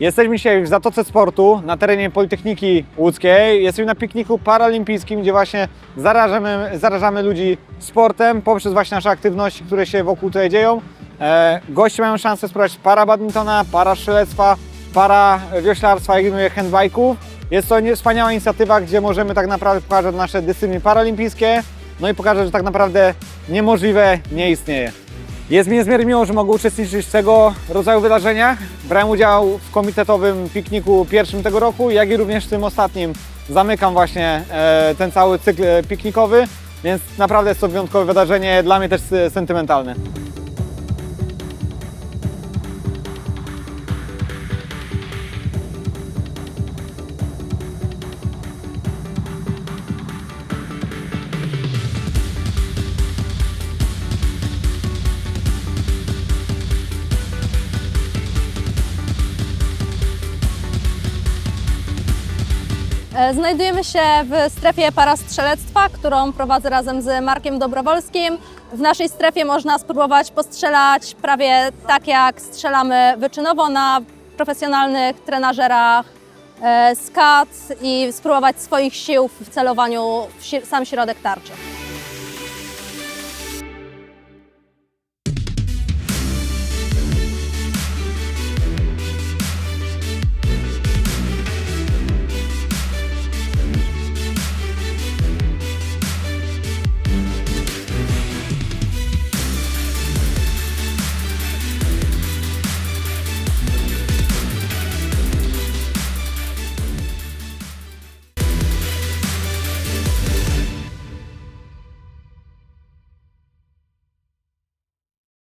Jesteśmy dzisiaj w Zatoce Sportu na terenie Politechniki Łódzkiej. Jesteśmy na pikniku paralimpijskim, gdzie właśnie zarażamy, zarażamy ludzi sportem poprzez właśnie nasze aktywności, które się wokół tutaj dzieją. E, goście mają szansę spróbować para badmintona, para strzelectwa, para wioślarstwa, jak i handbike'ów. Jest to wspaniała inicjatywa, gdzie możemy tak naprawdę pokazać nasze dyscypliny paralimpijskie, no i pokazać, że tak naprawdę niemożliwe nie istnieje. Jest mi niezmiernie miło, że mogę uczestniczyć w tego rodzaju wydarzeniach. Brałem udział w komitetowym pikniku pierwszym tego roku, jak i również w tym ostatnim. Zamykam właśnie e, ten cały cykl e, piknikowy, więc naprawdę jest to wyjątkowe wydarzenie, dla mnie też e, sentymentalne. Znajdujemy się w strefie parastrzelectwa, którą prowadzę razem z Markiem Dobrowolskim. W naszej strefie można spróbować postrzelać prawie tak, jak strzelamy wyczynowo na profesjonalnych trenażerach e, SCAT i spróbować swoich sił w celowaniu w sam środek tarczy.